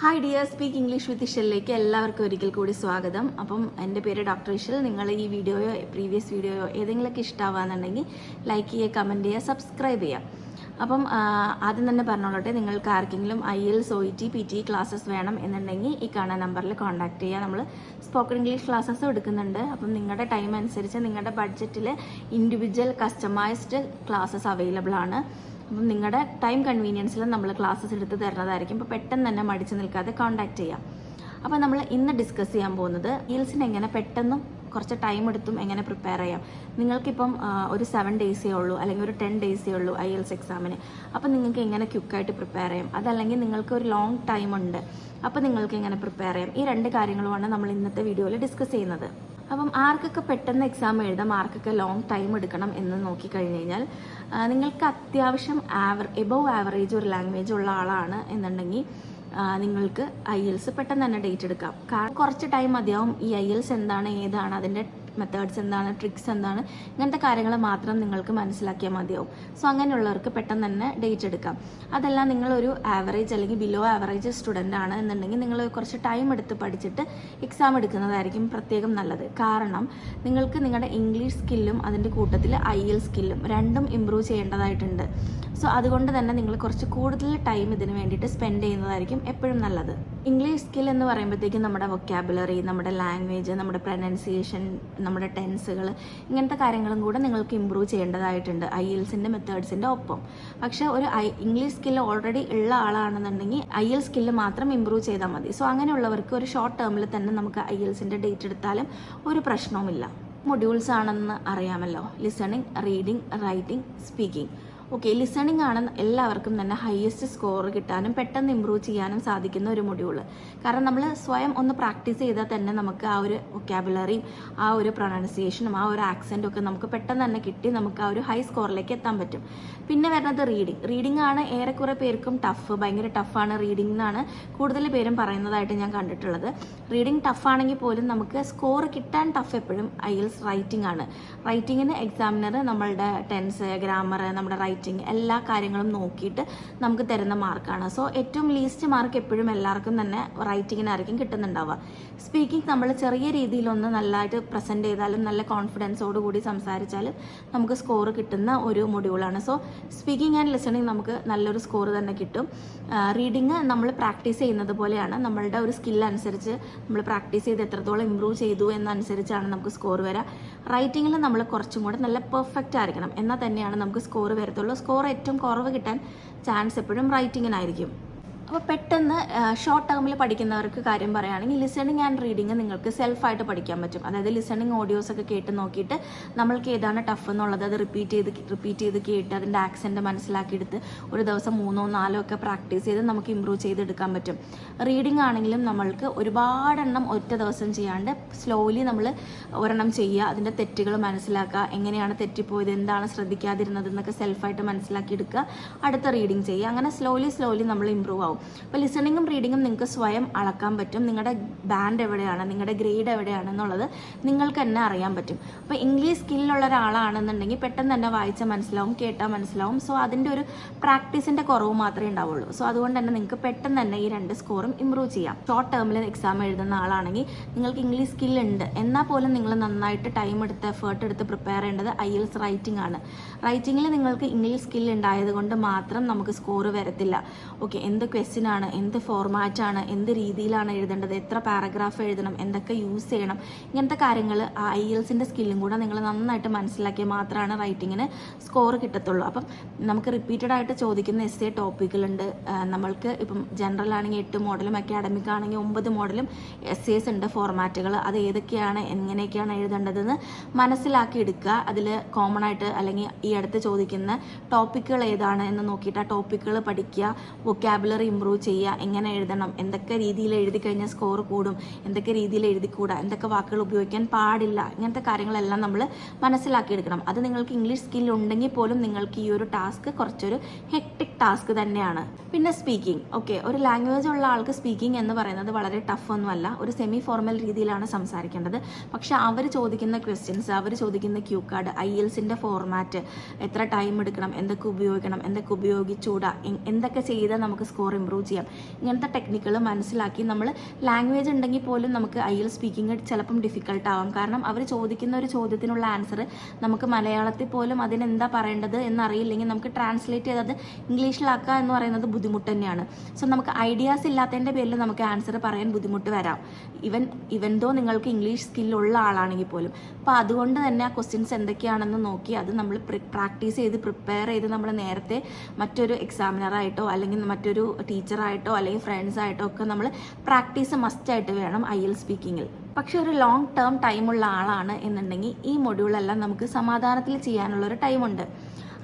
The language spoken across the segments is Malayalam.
Hi dear speak English with ഇഷലിലേക്ക് എല്ലാവർക്കും ഒരിക്കൽ കൂടി സ്വാഗതം. അപ്പം എന്റെ പേര് ഡോക്ടർ ഇഷൽ നിങ്ങൾ ഈ വീഡിയോയോ പ്രീവിയസ് വീഡിയോയോ ഏതെങ്കിലുമൊക്കെ ഇഷ്ടമാവാന്നുണ്ടെങ്കിൽ ലൈക്ക് ചെയ്യുക കമന്റ് ചെയ്യുക സബ്സ്ക്രൈബ് ചെയ്യുക. അപ്പം ആദ്യം തന്നെ പറഞ്ഞോളട്ടെ നിങ്ങൾക്ക് ആർക്കെങ്കിലും I L O T P T classes വേണം എന്നുണ്ടെങ്കിൽ ഈ കാണാൻ നമ്പറിൽ കോൺടാക്ട് ചെയ്യുക. നമ്മൾ സ്പോക്കൺ ഇംഗ്ലീഷ് ക്ലാസ്സസ് എടുക്കുന്നുണ്ട്. അപ്പം നിങ്ങളുടെ ടൈം അനുസരിച്ച് നിങ്ങളുടെ ബഡ്ജറ്റിൽ ഇൻഡിവിജ്വൽ കസ്റ്റമൈസ്ഡ് ക്ലാസ്സസ് അവൈലബിൾ ആണ്. അപ്പം നിങ്ങളുടെ ടൈം കൺവീനിയൻസിൽ നമ്മൾ ക്ലാസ്സസ് എടുത്ത് തരുന്നതായിരിക്കും അപ്പോൾ പെട്ടെന്ന് തന്നെ മടിച്ചു നിൽക്കാതെ കോൺടാക്ട് ചെയ്യാം. അപ്പോൾ നമ്മൾ ഇന്ന് ഡിസ്കസ് ചെയ്യാൻ പോകുന്നത് ഈൽസിന് എങ്ങനെ പെട്ടെന്നും കുറച്ച് ടൈം എടുത്തും എങ്ങനെ പ്രിപ്പയർ ചെയ്യാം. നിങ്ങൾക്കിപ്പം ഒരു സെവൻ ഡേയ്സേ ഉള്ളൂ അല്ലെങ്കിൽ ഒരു ടെൻ ഡേയ്സേ ഉള്ളൂ ഐ എൽസ് എക്സാമിന് അപ്പോൾ നിങ്ങൾക്ക് എങ്ങനെ ക്യുക്കായിട്ട് പ്രിപ്പയർ ചെയ്യാം? അതല്ലെങ്കിൽ നിങ്ങൾക്ക് ഒരു ലോങ് ടൈം ഉണ്ട്. അപ്പോൾ നിങ്ങൾക്ക് എങ്ങനെ പ്രിപ്പയർ ചെയ്യാം? ഈ രണ്ട് കാര്യങ്ങളുമാണ് നമ്മൾ ഇന്നത്തെ വീഡിയോയിൽ ഡിസ്കസ് ചെയ്യുന്നത്. അപ്പം ആർക്കൊക്കെ പെട്ടെന്ന് എക്സാം എഴുതാം ആർക്കൊക്കെ ലോങ് ടൈം എടുക്കണം എന്ന് നോക്കിക്കഴിഞ്ഞ് കഴിഞ്ഞാൽ നിങ്ങൾക്ക് അത്യാവശ്യം ആവർ എബവ് ആവറേജ് ഒരു ലാംഗ്വേജ് ഉള്ള ആളാണ് എന്നുണ്ടെങ്കിൽ നിങ്ങൾക്ക് ഐ എൽസ് പെട്ടെന്ന് തന്നെ ഡേറ്റ് എടുക്കാം. കാരണം കുറച്ച് ടൈം മതിയാവും. ഈ ഐ എൽസ് എന്താണ് ഏതാണ് അതിന്റെ മെത്തേഡ്സ് എന്താണ് ട്രിക്സ് എന്താണ് ഇങ്ങനത്തെ കാര്യങ്ങൾ മാത്രം നിങ്ങൾക്ക് മനസ്സിലാക്കിയാൽ മതിയാവും. സോ അങ്ങനെയുള്ളവർക്ക് പെട്ടെന്ന് തന്നെ ഡേറ്റ് എടുക്കാം. അതല്ല നിങ്ങളൊരു ആവറേജ് അല്ലെങ്കിൽ ബിലോ ആവറേജ് സ്റ്റുഡന്റ് ആണ് എന്നുണ്ടെങ്കിൽ നിങ്ങൾ കുറച്ച് ടൈം എടുത്ത് പഠിച്ചിട്ട് എക്സാം എടുക്കുന്നതായിരിക്കും പ്രത്യേകം നല്ലത്. കാരണം നിങ്ങൾക്ക് നിങ്ങളുടെ ഇംഗ്ലീഷ് സ്കില്ലും അതിന്റെ കൂട്ടത്തിൽ ഐ എൽ സ്കില്ലും രണ്ടും ഇമ്പ്രൂവ് ചെയ്യേണ്ടതായിട്ടുണ്ട്. സോ അതുകൊണ്ട് തന്നെ നിങ്ങൾ കുറച്ച് കൂടുതൽ ടൈം ഇതിന് വേണ്ടിയിട്ട് സ്പെൻഡ് ചെയ്യുന്നതായിരിക്കും എപ്പോഴും നല്ലത്. ഇംഗ്ലീഷ് സ്കിൽ എന്ന് പറയുമ്പോഴത്തേക്കും നമ്മുടെ വൊക്കാബുലറി നമ്മുടെ ലാംഗ്വേജ് നമ്മുടെ പ്രൊനൗൺസിയേഷൻ നമ്മുടെ ടെൻസുകൾ ഇങ്ങനത്തെ കാര്യങ്ങളും കൂടെ നിങ്ങൾക്ക് ഇമ്പ്രൂവ് ചെയ്യേണ്ടതായിട്ടുണ്ട്. ഐ എൽസിന്റെ മെത്തേഡ്സിന്റെ ഒപ്പം. പക്ഷേ ഒരു ഐ ഇംഗ്ലീഷ് സ്കിൽ ഓൾറെഡി ഉള്ള ആളാണെന്നുണ്ടെങ്കിൽ ഐ എൽ മാത്രം ഇമ്പ്രൂവ് ചെയ്താൽ മതി. സോ അങ്ങനെയുള്ളവർക്ക് ഒരു ഷോർട്ട് ടേമിൽ തന്നെ നമുക്ക് ഐ എൽസിന്റെ ഡേറ്റ് എടുത്താലും ഒരു പ്രശ്നവുമില്ല. മൊഡ്യൂൾസ് ആണെന്ന് അറിയാമല്ലോ. Listening reading writing speaking okay listening ആണ് എല്ലാവർക്കും തന്നെ ഹയസ്റ്റ് സ്കോർ കിട്ടാനും പെട്ടെന്ന് ഇമ്പ്രൂവ് ചെയ്യാനും സാധിക്കുന്ന ഒരു മൊഡ്യൂൾ കാരണം നമ്മൾ സ്വയം ഒന്ന് പ്രാക്ടീസ് ചെയ്താൽ തന്നെ നമുക്ക് ആ ഒരു വൊക്കാബുലറിയും ആ ഒരു പ്രൊണൗൺസിയേഷനും ആ ഒരു ആക്സെന്റും ഒക്കെ നമുക്ക് പെട്ടെന്ന് തന്നെ കിട്ടി നമുക്ക് ആ ഒരു ഹൈ സ്കോറിലേക്ക് എത്താൻ പറ്റും. പിന്നെ വരുന്നത് റീഡിങ് റീഡിംഗ് ആണ് ഏറെക്കുറെ പേർക്കും ടഫ് ഭയങ്കര ടഫാണ് റീഡിംഗ് എന്നാണ് കൂടുതൽ പേരും പറയുന്നതായിട്ട് ഞാൻ കണ്ടിട്ടുള്ളത്. റീഡിംഗ് ടഫാണെങ്കിൽ പോലും നമുക്ക് സ്കോർ കിട്ടാൻ ടഫ് എപ്പോഴും ഐ എൽസ് റൈറ്റിംഗ് ആണ് റൈറ്റിങ്ങിന് എക്സാമിനർ നമ്മളുടെ ടെൻസ് ഗ്രാമർ നമ്മുടെ റൈറ്റിംഗ് എല്ലാ കാര്യങ്ങളും നോക്കിയിട്ട് നമുക്ക് തരുന്ന മാർക്കാണ്. സോ ഏറ്റവും ലീസ്റ്റ് മാർക്ക് എപ്പോഴും എല്ലാവർക്കും തന്നെ റൈറ്റിങ്ങിനായിരിക്കും കിട്ടുന്നുണ്ടാവുക. സ്പീക്കിംഗ് നമ്മൾ ചെറിയ രീതിയിലൊന്ന് നല്ലതായിട്ട് പ്രസന്റ് ചെയ്താലും നല്ല കോൺഫിഡൻസോട് കൂടി സംസാരിച്ചാലും നമുക്ക് സ്കോർ കിട്ടുന്ന ഒരു മൊഡ്യൂളാണ് സോ സ്പീക്കിംഗ് ആൻഡ് ലിസണിങ് നമുക്ക് നല്ലൊരു സ്കോർ തന്നെ കിട്ടും. റീഡിങ് നമ്മൾ പ്രാക്ടീസ് ചെയ്യുന്നത് പോലെയാണ്. നമ്മളുടെ ഒരു സ്കിൽ അനുസരിച്ച് നമ്മൾ പ്രാക്ടീസ് ചെയ്ത് എത്രത്തോളം ഇമ്പ്രൂവ് ചെയ്തു എന്നനുസരിച്ചാണ് നമുക്ക് സ്കോർ വരിക റൈറ്റിങ്ങിൽ നമ്മൾ കുറച്ചും കൂടെ നല്ല പെർഫെക്റ്റ് ആയിരിക്കണം. എന്നാൽ തന്നെയാണ് നമുക്ക് സ്കോർ വരത്തുള്ളൂ. സ്കോർ ഏറ്റവും കുറവ് കിട്ടാൻ ചാൻസ് എപ്പോഴും റൈറ്റിങ്ങിനായിരിക്കും അപ്പോൾ പെട്ടെന്ന് ഷോർട്ട് ടേമിൽ പഠിക്കുന്നവർക്ക് കാര്യം പറയുകയാണെങ്കിൽ ലിസണിങ് ആൻഡ് റീഡിങ് നിങ്ങൾക്ക് സെൽഫായിട്ട് പഠിക്കാൻ പറ്റും. അതായത് ലിസണിങ് ഓഡിയോസ് ഒക്കെ കേട്ട് നോക്കിയിട്ട് നമ്മൾക്ക് ഏതാണ് ടഫ് എന്നുള്ളത് അത് റിപ്പീറ്റ് ചെയ്ത് റിപ്പീറ്റ് ചെയ്ത് കേട്ട് അതിന്റെ ആക്സെന്റ് മനസ്സിലാക്കിയെടുത്ത് ഒരു ദിവസം മൂന്നോ നാലോ ഒക്കെ പ്രാക്ടീസ് ചെയ്ത് നമുക്ക് ഇമ്പ്രൂവ് ചെയ്തെടുക്കാൻ പറ്റും. റീഡിംഗ് ആണെങ്കിലും നമ്മൾക്ക് ഒരുപാടെണ്ണം ഒറ്റ ദിവസം ചെയ്യാണ്ട് സ്ലോലി നമ്മൾ ഒരെണ്ണം ചെയ്യുക അതിന്റെ തെറ്റുകൾ മനസ്സിലാക്കുക എങ്ങനെയാണ് തെറ്റിപ്പോയത് എന്താണ് ശ്രദ്ധിക്കാതിരുന്നത് എന്നൊക്കെ സെൽഫായിട്ട് മനസ്സിലാക്കിയെടുക്കുക അടുത്ത റീഡിങ് ചെയ്യുക. അങ്ങനെ സ്ലോലി സ്ലോലി നമ്മൾ ഇമ്പ്രൂവ് ആവും. അപ്പോൾ ലിസണിങ്ങും റീഡിങ്ങും നിങ്ങൾക്ക് സ്വയം അളക്കാൻ പറ്റും. നിങ്ങളുടെ ബാൻഡ് എവിടെയാണ്? നിങ്ങളുടെ ഗ്രേഡ് എവിടെയാണെന്നുള്ളത് നിങ്ങൾക്ക് തന്നെ അറിയാൻ പറ്റും. അപ്പോൾ ഇംഗ്ലീഷ് സ്കില്ലുള്ള ഒരാളാണെന്നുണ്ടെങ്കിൽ പെട്ടെന്ന് തന്നെ വായിച്ചാൽ മനസ്സിലാവും കേട്ടാൽ മനസ്സിലാവും. സോ അതിന്റെ ഒരു പ്രാക്ടീസിന്റെ കുറവ് മാത്രമേ ഉണ്ടാവുള്ളൂ. സോ അതുകൊണ്ട് തന്നെ നിങ്ങൾക്ക് പെട്ടെന്ന് തന്നെ ഈ രണ്ട് സ്കോറും ഇമ്പ്രൂവ് ചെയ്യാം. ഷോർട്ട് ടേമിൽ എക്സാം എഴുതുന്ന ആളാണെങ്കിൽ നിങ്ങൾക്ക് ഇംഗ്ലീഷ് സ്കിൽ ഉണ്ട്. എന്നാൽ പോലും നിങ്ങൾ നന്നായിട്ട് ടൈം എടുത്ത് എഫേർട്ട് എടുത്ത് പ്രിപ്പയർ ചെയ്യേണ്ടത് ഐ എൽസ് റൈറ്റിംഗ് ആണ്. റൈറ്റിങ്ങിൽ നിങ്ങൾക്ക് ഇംഗ്ലീഷ് സ്കിൽ ഉണ്ടായത് കൊണ്ട് മാത്രം നമുക്ക് സ്കോർ വരത്തില്ല. ഓക്കെ എന്ത് ക്വസ്റ്റ്യൻ ആണ് എന്ത് ഫോർമാറ്റാണ് എന്ത് രീതിയിലാണ് എഴുതേണ്ടത് എത്ര പാരഗ്രാഫ് എഴുതണം എന്തൊക്കെ യൂസ് ചെയ്യണം ഇങ്ങനത്തെ കാര്യങ്ങൾ ആ ഐ എൽസിന്റെ സ്കില്ലും കൂടെ നിങ്ങൾ നന്നായിട്ട് മനസ്സിലാക്കിയാൽ മാത്രമാണ് റൈറ്റിങ്ങിന് സ്കോർ കിട്ടത്തുള്ളൂ. അപ്പം നമുക്ക് റിപ്പീറ്റഡ് ആയിട്ട് ചോദിക്കുന്ന എസ് എ ടോപ്പിക്കുകളുണ്ട് നമ്മൾക്ക് ഇപ്പം ജനറൽ ആണെങ്കിൽ എട്ട് മോഡലും അക്കാഡമിക് ആണെങ്കിൽ ഒമ്പത് മോഡലും എസ് എസ് ഉണ്ട് ഫോർമാറ്റുകൾ അത് ഏതൊക്കെയാണ് എങ്ങനെയൊക്കെയാണ് എഴുതേണ്ടതെന്ന് മനസ്സിലാക്കി എടുക്കുക. അതിൽ കോമൺ ആയിട്ട് അല്ലെങ്കിൽ ഈ അടുത്ത് ചോദിക്കുന്ന ടോപ്പിക്കുകൾ ഏതാണ് എന്ന് നോക്കിയിട്ട് ആ ടോപ്പിക്കുകൾ പഠിക്കുക. വൊക്കാബുലറി ഇമ്പ്രൂവ് ചെയ്യുക എങ്ങനെ എഴുതണം എന്തൊക്കെ രീതിയിൽ എഴുതി കഴിഞ്ഞാൽ സ്കോർ കൂടും എന്തൊക്കെ രീതിയിൽ എഴുതിക്കൂടാ എന്തൊക്കെ വാക്കുകൾ ഉപയോഗിക്കാൻ പാടില്ല ഇങ്ങനത്തെ കാര്യങ്ങളെല്ലാം നമ്മൾ മനസ്സിലാക്കിയെടുക്കണം അത് നിങ്ങൾക്ക് ഇംഗ്ലീഷ് സ്കിൽ ഉണ്ടെങ്കിൽ പോലും നിങ്ങൾക്ക് ഈ ഒരു ടാസ്ക് കുറച്ചൊരു ഹെക്ടിക് ടാസ്ക് തന്നെയാണ്. പിന്നെ സ്പീക്കിംഗ് ഓക്കെ ഒരു ലാംഗ്വേജ് ഉള്ള ആൾക്ക് സ്പീക്കിംഗ് എന്ന് പറയുന്നത് വളരെ ടഫ് ഒന്നുമല്ല. ഒരു സെമി ഫോർമൽ രീതിയിലാണ് സംസാരിക്കേണ്ടത്. പക്ഷെ അവർ ചോദിക്കുന്ന ക്വസ്റ്റ്യൻസ് അവർ ചോദിക്കുന്ന ക്യൂ കാർഡ് ഐ എൽസിന്റെ ഫോർമാറ്റ് എത്ര ടൈം എടുക്കണം എന്തൊക്കെ ഉപയോഗിക്കണം എന്തൊക്കെ ഉപയോഗിച്ചുകൂടാ എന്തൊക്കെ ചെയ്താൽ നമുക്ക് സ്കോർ ഇമ്പ്രൂവ് ചെയ്യാം. ഇങ്ങനത്തെ ടെക്നിക്കുകൾ മനസ്സിലാക്കി നമ്മൾ ലാംഗ്വേജ് ഉണ്ടെങ്കിൽ പോലും നമുക്ക് ഐ എൽ സ്പീക്കിംഗ് ചിലപ്പം ഡിഫിക്കൽട്ട് ആവാം. കാരണം അവർ ചോദിക്കുന്ന ഒരു ചോദ്യത്തിനുള്ള ആൻസർ നമുക്ക് മലയാളത്തിൽ പോലും അതിനെന്താ പറയേണ്ടത് എന്നറിയില്ലെങ്കിൽ നമുക്ക് ട്രാൻസ്ലേറ്റ് ചെയ്തത് ഇംഗ്ലീഷിലാക്കുക എന്ന് പറയുന്നത് ബുദ്ധിമുട്ട് തന്നെയാണ്. സോ നമുക്ക് ഐഡിയാസ് ഇല്ലാത്തതിന്റെ പേരിൽ നമുക്ക് ആൻസർ പറയാൻ ബുദ്ധിമുട്ട് വരാം. ഇവൻ ഇവൻ ദോ നിങ്ങൾക്ക് ഇംഗ്ലീഷ് സ്കില്ലുള്ള ആളാണെങ്കിൽ പോലും. അപ്പോൾ അതുകൊണ്ട് തന്നെ ആ ക്വസ്റ്റ്യൻസ് എന്തൊക്കെയാണെന്ന് നോക്കി അത് നമ്മൾ പ്രാക്ടീസ് ചെയ്ത് പ്രിപ്പയർ ചെയ്ത് നമ്മൾ നേരത്തെ മറ്റൊരു എക്സാമിനറായിട്ടോ അല്ലെങ്കിൽ മറ്റൊരു ടീച്ചറായിട്ടോ അല്ലെങ്കിൽ ഫ്രണ്ട്സായിട്ടോ ഒക്കെ നമ്മൾ പ്രാക്ടീസ് മസ്റ്റായിട്ട് വേണം ഐ എൽ സ്പീക്കിങ്ങിൽ പക്ഷെ ഒരു ലോങ് ടേം ടൈമുള്ള ആളാണ് എന്നുണ്ടെങ്കിൽ ഈ മൊഡ്യൂളെല്ലാം നമുക്ക് സമാധാനത്തിൽ ചെയ്യാനുള്ള ഒരു ടൈമുണ്ട്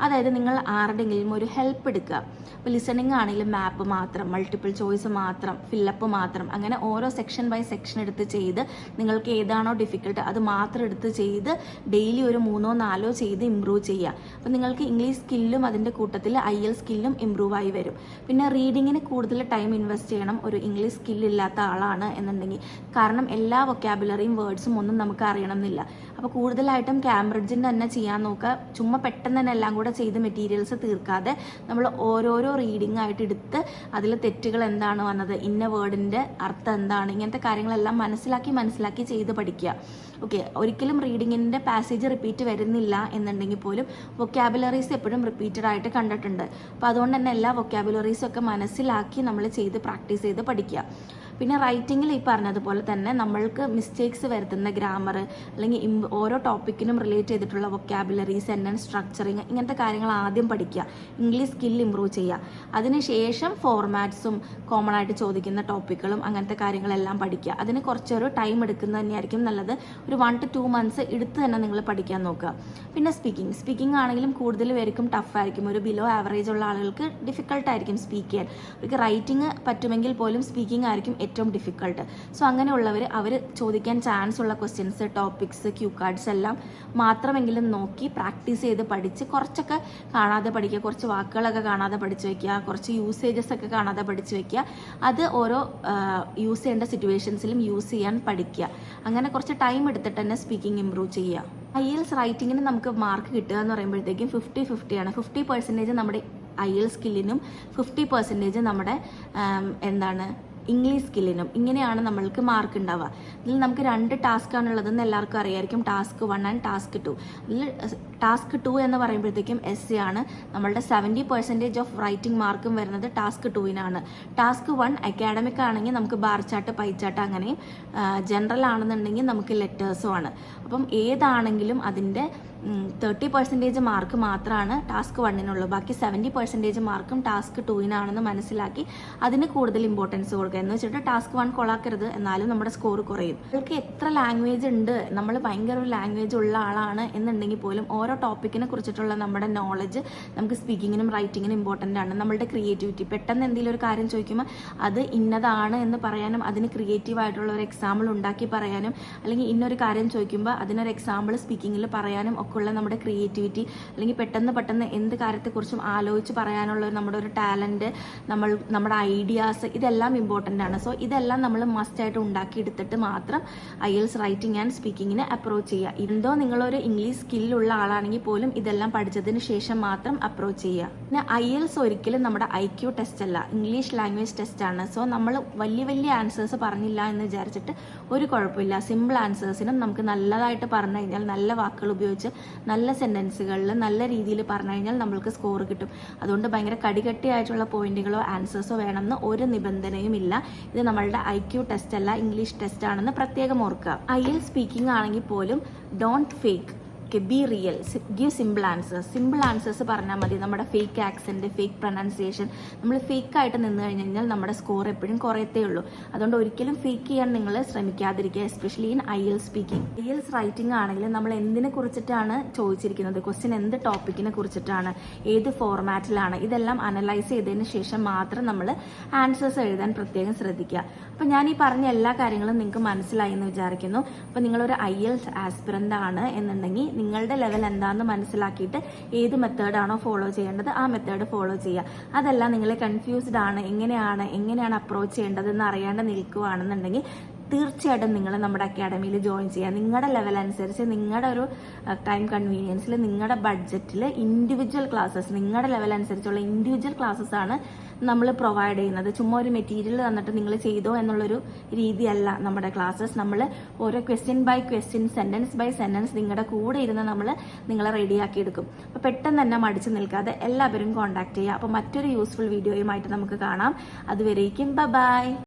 അതായത് നിങ്ങൾ ആരുടെങ്കിലും ഒരു ഹെൽപ്പ് എടുക്കുക. ഇപ്പോൾ ലിസണിങ് ആണെങ്കിലും മാപ്പ് മാത്രം മൾട്ടിപ്പിൾ ചോയ്സ് മാത്രം ഫില്ലപ്പ് മാത്രം അങ്ങനെ ഓരോ സെക്ഷൻ ബൈ സെക്ഷൻ എടുത്ത് ചെയ്ത് നിങ്ങൾക്ക് ഏതാണോ ഡിഫിക്കൽട്ട് അത് മാത്രം എടുത്ത് ചെയ്ത് ഡെയിലി ഒരു മൂന്നോ നാലോ ചെയ്ത് ഇമ്പ്രൂവ് ചെയ്യുക. അപ്പോൾ നിങ്ങൾക്ക് ഇംഗ്ലീഷ് സ്കില്ലും അതിന്റെ കൂട്ടത്തിൽ ഐ എൽ സ്കില്ലും ഇമ്പ്രൂവ് ആയി വരും. പിന്നെ റീഡിങ്ങിന് കൂടുതൽ ടൈം ഇൻവെസ്റ്റ് ചെയ്യണം ഒരു ഇംഗ്ലീഷ് സ്കില്ലില്ലാത്ത ആളാണ് എന്നുണ്ടെങ്കിൽ. കാരണം എല്ലാ വൊക്കാബുലറിയും വേർഡ്സും ഒന്നും നമുക്ക് അറിയണം എന്നില്ല അപ്പോൾ കൂടുതലായിട്ടും ക്യാംബ്രിഡ്ജിന്റെ തന്നെ ചെയ്യാൻ നോക്കുക. ചുമ്മാ പെട്ടെന്ന് തന്നെ എല്ലാം കൂടെ ചെയ്ത് മെറ്റീരിയൽസ് തീർക്കാതെ നമ്മൾ ഓരോരോ റീഡിംഗ് ആയിട്ട് എടുത്ത് അതിൽ തെറ്റുകൾ എന്താണ് വന്നത് ഇന്ന വേർഡിന്റെ അർത്ഥം എന്താണ് ഇങ്ങനത്തെ കാര്യങ്ങളെല്ലാം മനസ്സിലാക്കി മനസ്സിലാക്കി ചെയ്ത് പഠിക്കുക. ഓക്കെ ഒരിക്കലും റീഡിങ്ങിന്റെ പാസേജ് റിപ്പീറ്റ് വരുന്നില്ല എന്നുണ്ടെങ്കിൽ പോലും വൊക്കാബുലറീസ് എപ്പോഴും റിപ്പീറ്റഡ് ആയിട്ട് കണ്ടിട്ടുണ്ട്. അപ്പോൾ അതുകൊണ്ട് തന്നെ എല്ലാ വൊക്കാബുലറീസും ഒക്കെ മനസ്സിലാക്കി നമ്മൾ ചെയ്ത് പ്രാക്ടീസ് ചെയ്ത് പഠിക്കുക. പിന്നെ റൈറ്റിങ്ങിൽ ഈ പറഞ്ഞതുപോലെ തന്നെ നമ്മൾക്ക് മിസ്റ്റേക്സ് വരുത്തുന്ന ഗ്രാമർ അല്ലെങ്കിൽ ഓരോ ടോപ്പിക്കിനും റിലേറ്റ് ചെയ്തിട്ടുള്ള വൊക്കാബുലറി സെന്റൻസ് സ്ട്രക്ചറിങ് ഇങ്ങനത്തെ കാര്യങ്ങൾ ആദ്യം പഠിക്കുക. ഇംഗ്ലീഷ് സ്കിൽ ഇമ്പ്രൂവ് ചെയ്യുക. അതിനുശേഷം ഫോർമാറ്റ്സും കോമൺ ആയിട്ട് ചോദിക്കുന്ന ടോപ്പിക്കുകളും അങ്ങനത്തെ കാര്യങ്ങളെല്ലാം പഠിക്കുക. അതിന് കുറച്ചൊരു ടൈം എടുക്കുന്നത് തന്നെയായിരിക്കും നല്ലത്. ഒരു വൺ ടു ടു മന്ത്സ് എടുത്ത് തന്നെ നിങ്ങൾ പഠിക്കാൻ നോക്കുക. പിന്നെ സ്പീക്കിംഗ് സ്പീക്കിംഗ് ആണെങ്കിലും കൂടുതൽ പേർക്കും ടഫായിരിക്കും ഒരു ബിലോ ആവറേജ് ഉള്ള ആളുകൾക്ക് ഡിഫിക്കൽട്ടായിരിക്കും സ്പീക്ക് ചെയ്യാൻ. അവർക്ക് റൈറ്റിംഗ് പറ്റുമെങ്കിൽ പോലും സ്പീക്കിംഗ് ആയിരിക്കും ഏറ്റവും ഡിഫിക്കൾട്ട് സോ അങ്ങനെയുള്ളവർ അവർ ചോദിക്കാൻ ചാൻസ് ഉള്ള ക്വസ്റ്റ്യൻസ് ടോപ്പിക്സ് ക്യൂ കാർഡ്സ് എല്ലാം മാത്രമെങ്കിലും നോക്കി പ്രാക്ടീസ് ചെയ്ത് പഠിച്ച് കുറച്ചൊക്കെ കാണാതെ പഠിക്കുക. കുറച്ച് വാക്കുകളൊക്കെ കാണാതെ പഠിച്ചു വയ്ക്കുക കുറച്ച് യൂസേജസ് ഒക്കെ കാണാതെ പഠിച്ച് വയ്ക്കുക അത് ഓരോ യൂസ് ചെയ്യേണ്ട സിറ്റുവേഷൻസിലും യൂസ് ചെയ്യാൻ പഠിക്കുക. അങ്ങനെ കുറച്ച് ടൈം എടുത്തിട്ട് തന്നെ സ്പീക്കിംഗ് ഇമ്പ്രൂവ് ചെയ്യുക. ഐ എൽസ് റൈറ്റിങ്ങിന് നമുക്ക് മാർക്ക് കിട്ടുക എന്ന് പറയുമ്പോഴത്തേക്കും ഫിഫ്റ്റി ഫിഫ്റ്റിയാണ് ഫിഫ്റ്റി പെർസെന്റേജ് നമ്മുടെ ഐ എൽ സ്കില്ലിനും ഫിഫ്റ്റി പെർസെന്റേജ് നമ്മുടെ എന്താണ് ഇംഗ്ലീഷ് സ്കില്ലിനും ഇങ്ങനെയാണ് നമ്മൾക്ക് മാർക്ക് ഉണ്ടാവുക ഇതിൽ നമുക്ക് രണ്ട് ടാസ്ക് ആണുള്ളതെന്ന് എല്ലാവർക്കും അറിയായിരിക്കും. Task one and task two ഇതിൽ ടാസ്ക് ടു എന്ന് പറയുമ്പോഴത്തേക്കും എസ് സി ആണ് നമ്മളുടെ സെവന്റി പെർസെന്റേജ് ഓഫ് റൈറ്റിംഗ് മാർക്കും വരുന്നത് ടാസ്ക് ടുവിനാണ് ടാസ്ക് വൺ അക്കാഡമിക് ആണെങ്കിൽ നമുക്ക് ബാർ ചാർട്ട് പൈ ചാർട്ട് അങ്ങനെയും ജനറൽ ആണെന്നുണ്ടെങ്കിൽ നമുക്ക് ലെറ്റേഴ്സും ആണ്. അപ്പം ഏതാണെങ്കിലും അതിന്റെ തേർട്ടി പെർസെന്റേജ് മാർക്ക് മാത്രമാണ് ടാസ്ക് വണ്ണിനുള്ളൂ. ബാക്കി സെവന്റി പെർസെന്റേജ് മാർക്കും ടാസ്ക് ടൂവിനാണെന്ന് മനസ്സിലാക്കി അതിന് കൂടുതൽ ഇമ്പോർട്ടൻസ് കൊടുക്കുക. എന്ന് വെച്ചിട്ട് ടാസ്ക് വൺ കൊളാക്കരുത്. എന്നാലും നമ്മുടെ സ്കോർ കുറയും. നിങ്ങൾക്ക് എത്ര ലാംഗ്വേജ് ഉണ്ട്? നമ്മൾ ഭയങ്കര ഒരു ലാംഗ്വേജ് ഉള്ള ആളാണ് എന്നുണ്ടെങ്കിൽ പോലും ഓരോ ടോപ്പിക്കിനെ കുറിച്ചിട്ടുള്ള നമ്മുടെ നോളജ് നമുക്ക് സ്പീക്കിങ്ങിനും റൈറ്റിങ്ങിനും ഇമ്പോർട്ടന്റ് ആണ്. നമ്മളുടെ ക്രിയേറ്റിവിറ്റി പെട്ടെന്ന് എന്തെങ്കിലും ഒരു കാര്യം ചോദിക്കുമ്പോൾ അത് ഇന്നതാണ് എന്ന് പറയാനും അതിന് ക്രിയേറ്റീവ് ആയിട്ടുള്ള ഒരു എക്സാമ്പിൾ ഉണ്ടാക്കി പറയാനും അല്ലെങ്കിൽ ഇന്നൊരു കാര്യം ചോദിക്കുമ്പോൾ അതിനൊരു എക്സാമ്പിൾ സ്പീക്കിങ്ങിൽ പറയാനും ഒക്കെ ഉള്ള നമ്മുടെ ക്രിയേറ്റിവിറ്റി അല്ലെങ്കിൽ പെട്ടെന്ന് പെട്ടെന്ന് എന്ത് കാര്യത്തെക്കുറിച്ചും ആലോചിച്ച് പറയാനുള്ള നമ്മുടെ ഒരു ടാലന്റ് നമ്മൾ നമ്മുടെ ഐഡിയാസ് ഇതെല്ലാം ഇമ്പോർട്ടന്റ് ആണ്. സോ ഇതെല്ലാം നമ്മൾ മസ്റ്റായിട്ട് ഉണ്ടാക്കിയെടുത്തിട്ട് മാത്രം ഐ എൽസ് റൈറ്റിംഗ് ആൻഡ് സ്പീക്കിങ്ങിന് അപ്രോച്ച് ചെയ്യുക. എന്തോ നിങ്ങളൊരു ഇംഗ്ലീഷ് സ്കില്ലുള്ള ആളാണെങ്കിൽ പോലും ഇതെല്ലാം പഠിച്ചതിന് ശേഷം മാത്രം അപ്രോച്ച് ചെയ്യുക. പിന്നെ ഐ എൽസ് ഒരിക്കലും നമ്മുടെ ഐ ക്യു ടെസ്റ്റ് അല്ല. ഇംഗ്ലീഷ് ലാംഗ്വേജ് ടെസ്റ്റ് ആണ്. സോ നമ്മൾ വലിയ വലിയ ആൻസേഴ്സ് പറഞ്ഞില്ല എന്ന് വിചാരിച്ചിട്ട് ഒരു കുഴപ്പമില്ല. സിമ്പിൾ ആൻസേഴ്സിനും നമുക്ക് നല്ലതായിട്ട് പറഞ്ഞു കഴിഞ്ഞാൽ നല്ല വാക്കുകൾ ഉപയോഗിച്ച് നല്ല സെന്റൻസുകളിൽ നല്ല രീതിയിൽ പറഞ്ഞു കഴിഞ്ഞാൽ നമ്മൾക്ക് സ്കോർ കിട്ടും. അതുകൊണ്ട് ഭയങ്കര കടികട്ടിയായിട്ടുള്ള പോയിന്റുകളോ ആൻസേഴ്സോ വേണമെന്ന് ഒരു നിബന്ധനയും ഇല്ല. ഇത് നമ്മളുടെ ഐ ക്യു ടെസ്റ്റ് അല്ല ഇംഗ്ലീഷ് ടെസ്റ്റ് ആണെന്ന് പ്രത്യേകം ഓർക്കുക. ഐ എൽ സ്പീക്കിംഗ് ആണെങ്കിൽ പോലും don't fake okay be real give simple answers simple answers പറഞ്ഞാൽ മതി. നമ്മുടെ ഫേക്ക് ആക്സെന്റ് ഫേക്ക് പ്രൊനൗൺസിയേഷൻ നമ്മൾ ഫേക്ക് ആയിട്ട് നിന്ന് കഴിഞ്ഞ് കഴിഞ്ഞാൽ നമ്മുടെ സ്കോർ എപ്പോഴും കുറയത്തേ ഉള്ളൂ. അതുകൊണ്ട് ഒരിക്കലും ഫേക്ക് ചെയ്യാൻ നിങ്ങൾ ശ്രമിക്കാതിരിക്കുക എസ്പെഷ്യലി ഇൻ ഐ എൽ സ്പീക്കിംഗ് ഐ എൽസ് റൈറ്റിംഗ് ആണെങ്കിൽ നമ്മൾ എന്തിനെ കുറിച്ചിട്ടാണ് ചോദിച്ചിരിക്കുന്നത്? ക്വസ്റ്റ്യൻ എന്ത് ടോപ്പിക്കിനെ കുറിച്ചിട്ടാണ്? ഏത് ഫോർമാറ്റിലാണ് ഇതെല്ലാം അനലൈസ് ചെയ്തതിന് ശേഷം മാത്രം നമ്മൾ ആൻസേഴ്സ് എഴുതാൻ പ്രത്യേകം ശ്രദ്ധിക്കുക. അപ്പം ഞാൻ ഈ പറഞ്ഞ എല്ലാ കാര്യങ്ങളും നിങ്ങൾക്ക് മനസ്സിലായി എന്ന് വിചാരിക്കുന്നു. അപ്പം നിങ്ങളൊരു ഐ എൽസ് ആസ്പിറന്റ് ആണ് എന്നുണ്ടെങ്കിൽ നിങ്ങളുടെ ലെവൽ എന്താണെന്ന് മനസ്സിലാക്കിയിട്ട് ഏത് മെത്തേഡാണോ ഫോളോ ചെയ്യേണ്ടത് ആ മെത്തേഡ് ഫോളോ ചെയ്യുക. അതല്ല നിങ്ങൾ കൺഫ്യൂസ്ഡ് ആണ് എങ്ങനെയാണ് എങ്ങനെയാണ് അപ്രോച്ച് ചെയ്യേണ്ടതെന്ന് അറിയാണ്ട് നിൽക്കുകയാണെന്നുണ്ടെങ്കിൽ തീർച്ചയായിട്ടും നിങ്ങൾ നമ്മുടെ അക്കാഡമിയിൽ ജോയിൻ ചെയ്യുക. നിങ്ങളുടെ ലെവൽ അനുസരിച്ച് നിങ്ങളുടെ ഒരു ടൈം കൺവീനിയൻസിൽ നിങ്ങളുടെ ബഡ്ജറ്റിൽ ഇൻഡിവിജ്വൽ ക്ലാസ്സസ് നിങ്ങളുടെ ലെവൽ അനുസരിച്ചുള്ള ഇൻഡിവിജ്വൽ ക്ലാസ്സസ് ആണ് നമ്മൾ പ്രൊവൈഡ് ചെയ്യുന്നത്. ചുമ്മാ ഒരു മെറ്റീരിയൽ തന്നിട്ട് നിങ്ങൾ ചെയ്തോ എന്നുള്ളൊരു രീതിയല്ല നമ്മുടെ ക്ലാസ്സസ് നമ്മൾ ഓരോ question by question sentence by sentence നിങ്ങളുടെ കൂടെ ഇരുന്ന് നമ്മൾ നിങ്ങളെ റെഡിയാക്കി എടുക്കും. അപ്പോൾ പെട്ടെന്ന് തന്നെ മടിച്ചു നിൽക്കാതെ എല്ലാവരും കോൺടാക്ട് ചെയ്യുക. അപ്പോൾ മറ്റൊരു യൂസ്ഫുൾ വീഡിയോയുമായിട്ട് നമുക്ക് കാണാം. അതുവരേക്കും ബൈ